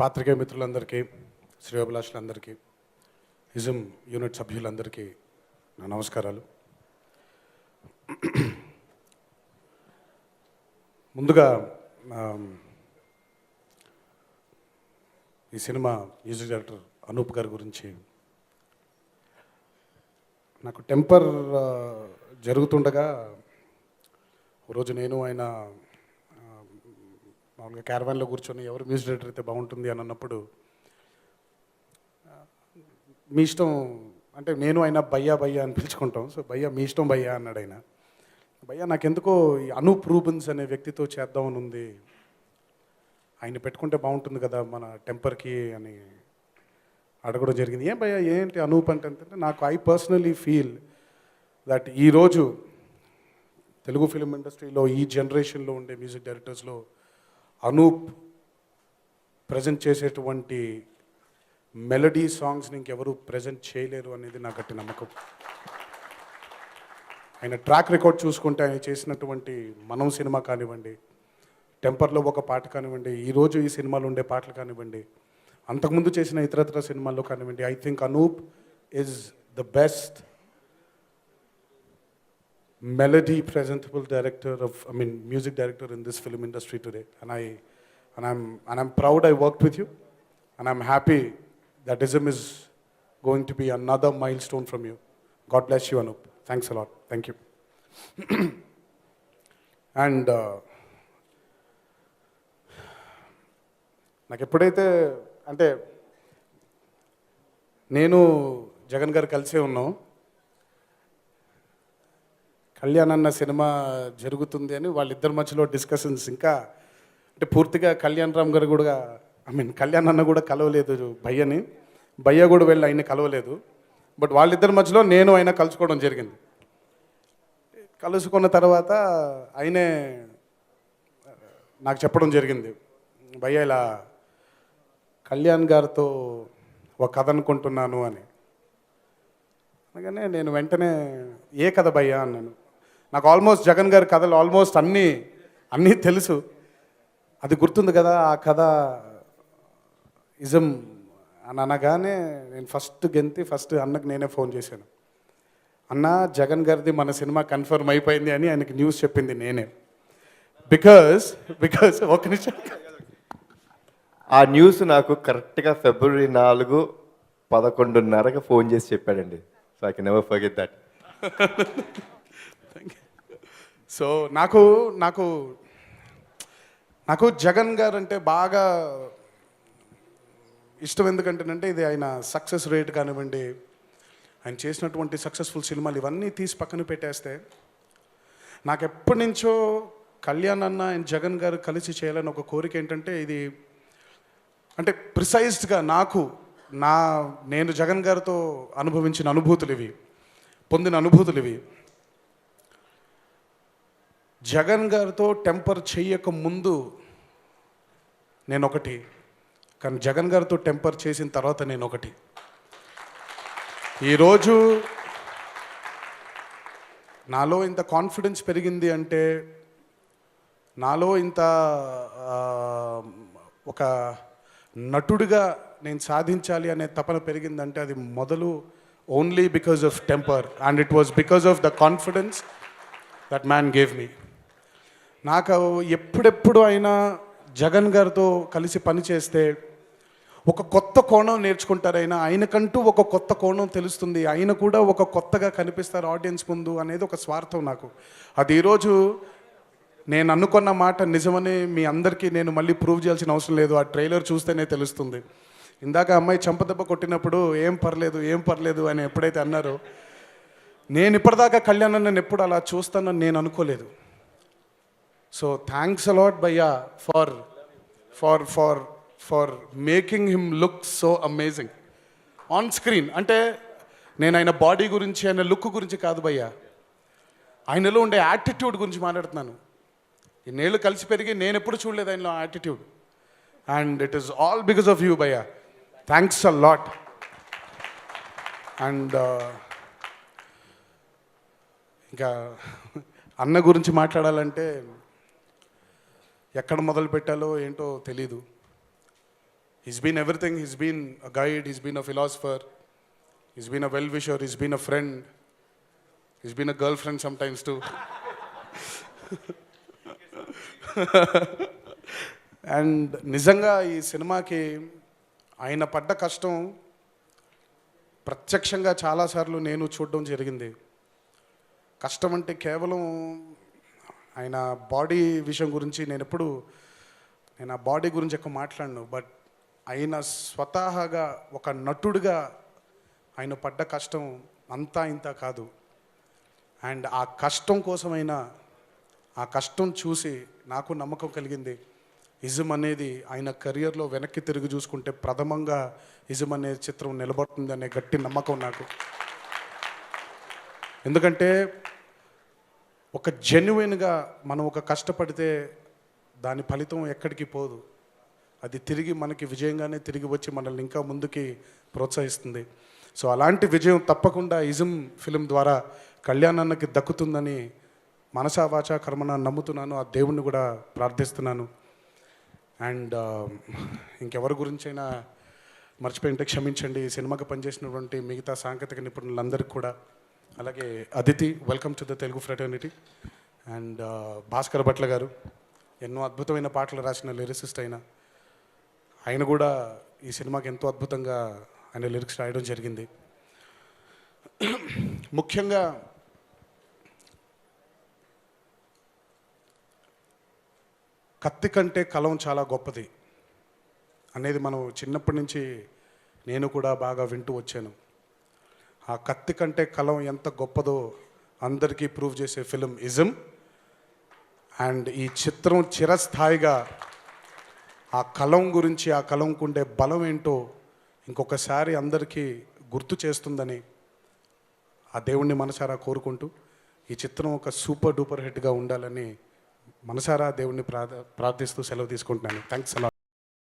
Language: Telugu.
పాత్రికేయ మిత్రులందరికీ శ్రేయోభిలాషులందరికీ ఇజం యూనిట్ సభ్యులందరికీ నా నమస్కారాలు. ముందుగా ఈ సినిమా మ్యూజిక్ డైరెక్టర్ అనూప్ గారి గురించి నాకు టెంపర్ జరుగుతుండగా రోజు నేను ఆయన మామూలుగా క్యారవాన్లో కూర్చొని ఎవరు మ్యూజిక్ డైరెక్టర్ అయితే బాగుంటుంది అని అన్నప్పుడు మీ ఇష్టం అంటే నేను ఆయన భయ్యా భయ్యా అని పిలుచుకుంటాం. సో భయ్యా మీ ఇష్టం భయ్యా అన్నాడు ఆయన. భయ్యా నాకెందుకో ఈ అనూప్ రూబన్స్ అనే వ్యక్తితో చేద్దామని ఉంది. ఆయన పెట్టుకుంటే బాగుంటుంది కదా మన టెంపర్కి అని అడగడం జరిగింది. ఏం భయ్యా ఏంటి అనూప్ అంటే అంటే నాకు ఐ పర్సనలీ ఫీల్ దట్ ఈరోజు తెలుగు ఫిలిం ఇండస్ట్రీలో ఈ జనరేషన్లో ఉండే మ్యూజిక్ డైరెక్టర్స్లో అనూప్ ప్రజెంట్ చేసేటువంటి మెలడీ సాంగ్స్ని ఇంకెవరు ప్రజెంట్ చేయలేరు అనేది నా గట్టి నమ్మకం. ఆయన ట్రాక్ రికార్డ్ చూసుకుంటే ఆయన చేసినటువంటి మనం సినిమా కానివ్వండి టెంపర్లో ఒక పాట కానివ్వండి ఈరోజు ఈ సినిమాలో ఉండే పాటలు కానివ్వండి అంతకుముందు చేసిన ఇతరత్ర సినిమాల్లో కానివ్వండి I think Anoop is the best melody presentable director of i mean music director in this film industry today and i and i'm and i'm proud i worked with you and i'm happy that ism is going to be another milestone from you god bless you anup thanks a lot thank you and నాకు ఎప్పుడైతే అంటే నేను జగన్ గారు కలిసే ఉన్నాం కళ్యాణ్ అన్న సినిమా జరుగుతుంది అని వాళ్ళిద్దరి మధ్యలో డిస్కషన్స్ ఇంకా అంటే పూర్తిగా కళ్యాణ్ రామ్ గారు కూడా ఐ మీన్ కళ్యాణ్ అన్న కూడా కలవలేదు భయ్యని. భయ్య కూడా వెళ్ళి ఆయన కలవలేదు. బట్ వాళ్ళిద్దరి మధ్యలో నేను ఆయన కలుసుకోవడం జరిగింది. కలుసుకున్న తర్వాత ఆయనే నాకు చెప్పడం జరిగింది భయ్య ఇలా కళ్యాణ్ గారితో ఒక కథ అనుకుంటున్నాను అని. అనగానే నేను వెంటనే ఏ కథ భయ్యా? అన్నాను. నాకు ఆల్మోస్ట్ జగన్ గారి కథలు ఆల్మోస్ట్ అన్నీ అన్నీ తెలుసు. అది గుర్తుంది కదా ఆ కథ ఇజం అని అనగానే నేను ఫస్ట్ గెంతి ఫస్ట్ అన్నకు నేనే ఫోన్ చేశాను. అన్న జగన్ గారిది మన సినిమా కన్ఫర్మ్ అయిపోయింది అని ఆయనకి న్యూస్ చెప్పింది నేనే. బికాస్ బికాస్ ఒక నిమిషం. ఆ న్యూస్ నాకు కరెక్ట్గా ఫిబ్రవరి నాలుగు పదకొండున్నరకు ఫోన్ చేసి చెప్పాడండి. So I can never forget that so నాకు నాకు నాకు జగన్ గారు అంటే బాగా ఇష్టం. ఎందుకంటేనంటే ఇది ఆయన సక్సెస్ రేట్ కానివ్వండి ఆయన చేసినటువంటి సక్సెస్ఫుల్ సినిమాలు ఇవన్నీ తీసి పక్కన పెట్టేస్తే నాకు ఎప్పటి నుంచో కళ్యాణ్ అన్న అండ్ జగన్ గారు కలిసి చేయాలని ఒక కోరిక ఏంటంటే ఇది అంటే ప్రిసైజ్డ్గా నాకు నా నేను జగన్ గారితో అనుభవించిన అనుభూతులు ఇవి పొందిన అనుభూతులు ఇవి. జగన్ గారితో టెంపర్ చేయక ముందు నేను ఒకటి కానీ జగన్ గారితో టెంపర్ చేసిన తర్వాత నేను ఒకటి ఈరోజు నాలో ఇంత కాన్ఫిడెన్స్ పెరిగింది అంటే నాలో ఇంత ఒక నటుడిగా నేను సాధించాలి అనే తపన పెరిగిందంటే అది మొదలు only because of temper and it was because of the confidence that man gave me నాకు ఎప్పుడెప్పుడు అయినా జగన్ గారితో కలిసి పని చేస్తే ఒక కొత్త కోణం నేర్చుకుంటారైనా ఆయనకంటూ ఒక కొత్త కోణం తెలుస్తుంది. ఆయన కూడా ఒక కొత్తగా కనిపిస్తారు ఆడియన్స్ ముందు అనేది ఒక స్వార్థం నాకు. అది ఈరోజు నేను అనుకున్న మాట నిజమని మీ అందరికీ నేను మళ్ళీ ప్రూవ్ చేయాల్సిన అవసరం లేదు. ఆ ట్రైలర్ చూస్తేనే తెలుస్తుంది. ఇందాక అమ్మాయి చెంపదెబ్బ కొట్టినప్పుడు ఏం పర్లేదు ఏం పర్లేదు అని ఎప్పుడైతే అన్నారో నేను ఇప్పటిదాకా కళ్యాణ్ నన్ను ఎప్పుడు అలా చూస్తానని నేను అనుకోలేదు. సో థ్యాంక్స్ అలాట్ భయ్యా for for for for making him look so amazing on screen అంటే నేను ఆయన బాడీ గురించి ఆయన లుక్ గురించి కాదు భయ్యా ఆయనలో ఉండే యాటిట్యూడ్ గురించి మాట్లాడుతున్నాను. ఇన్నేళ్ళు కలిసి పెరిగి నేను ఎప్పుడు చూడలేదు ఆయనలో attitude and it is all because of you భయ్యా థ్యాంక్స్ అ లాట్ అండ్ ఇంకా అన్న గురించి మాట్లాడాలంటే ఎక్కడ మొదలు పెట్టాలో ఏంటో తెలీదు. He's been everything he's been a guide he's been a philosopher he's been a well wisher he's been a friend he's been a girl friend sometimes too and నిజంగా ఈ సినిమాకి ఆయన పడ్డ కష్టం ప్రత్యక్షంగా చాలాసార్లు నేను చూడడం జరిగింది. కష్టం అంటే కేవలం ఆయన బాడీ విషయం గురించి నేను ఎప్పుడు నేను ఆ బాడీ గురించి ఎక్కువ మాట్లాడను బట్ ఆయన స్వతహాగా ఒక నటుడిగా ఆయన పడ్డ కష్టం అంతా ఇంత కాదు. అండ్ ఆ కష్టం కోసమైనా ఆ కష్టం చూసి నాకు నమ్మకం కలిగింది. ఇజం అనేది ఆయన కెరియర్లో వెనక్కి తిరిగి చూసుకుంటే ప్రథమంగా ఇజం అనే చిత్రం నిలబడుతుంది అనే గట్టి నమ్మకం నాకు. ఎందుకంటే ఒక జెన్యున్గా మనం ఒక కష్టపడితే దాని ఫలితం ఎక్కడికి పోదు. అది తిరిగి మనకి విజయంగానే తిరిగి వచ్చి మనల్ని ఇంకా ముందుకి ప్రోత్సహిస్తుంది. సో అలాంటి విజయం తప్పకుండా ఇజం ఫిలిం ద్వారా కళ్యాణానికి దక్కుతుందని మనసా వాచా కర్మన నమ్ముతున్నాను. ఆ దేవుణ్ణి కూడా ప్రార్థిస్తున్నాను. అండ్ ఇంకెవరి గురించైనా మర్చిపోయింటే క్షమించండి. ఈ సినిమాకి పనిచేసినటువంటి మిగతా సాంకేతిక నిపుణులందరికీ కూడా అలాగే Aditi welcome to the Telugu fraternity and Bhaskar Bhatla garu ఎన్నో అద్భుతమైన పాటలు రాసిన లిరిసిస్ట్ అయిన. ఆయన కూడా ఈ సినిమాకి ఎంతో అద్భుతంగా ఆయన లిరిక్స్ రాయడం జరిగింది. ముఖ్యంగా కత్తి కంటే కలం చాలా గొప్పది. అనేది మనం చిన్నప్పటి నుంచి నేను కూడా బాగా వింటూ వచ్చాను. ఆ కత్తి కంటే కలం ఎంత గొప్పదో అందరికీ ప్రూవ్ చేసే ఫిలిం ఇజం. అండ్ ఈ చిత్రం చిరస్థాయిగా ఆ కలం గురించి ఆ కలంకు ఉండే బలం ఏంటో ఇంకొకసారి అందరికీ గుర్తు చేస్తుందని ఆ దేవుణ్ణి మనసారా కోరుకుంటూ ఈ చిత్రం ఒక సూపర్ డూపర్ హిట్గా ఉండాలని మనసారా దేవుణ్ణి ప్రార్థ ప్రార్థిస్తూ సెలవు తీసుకుంటున్నాను. థ్యాంక్స్ అలా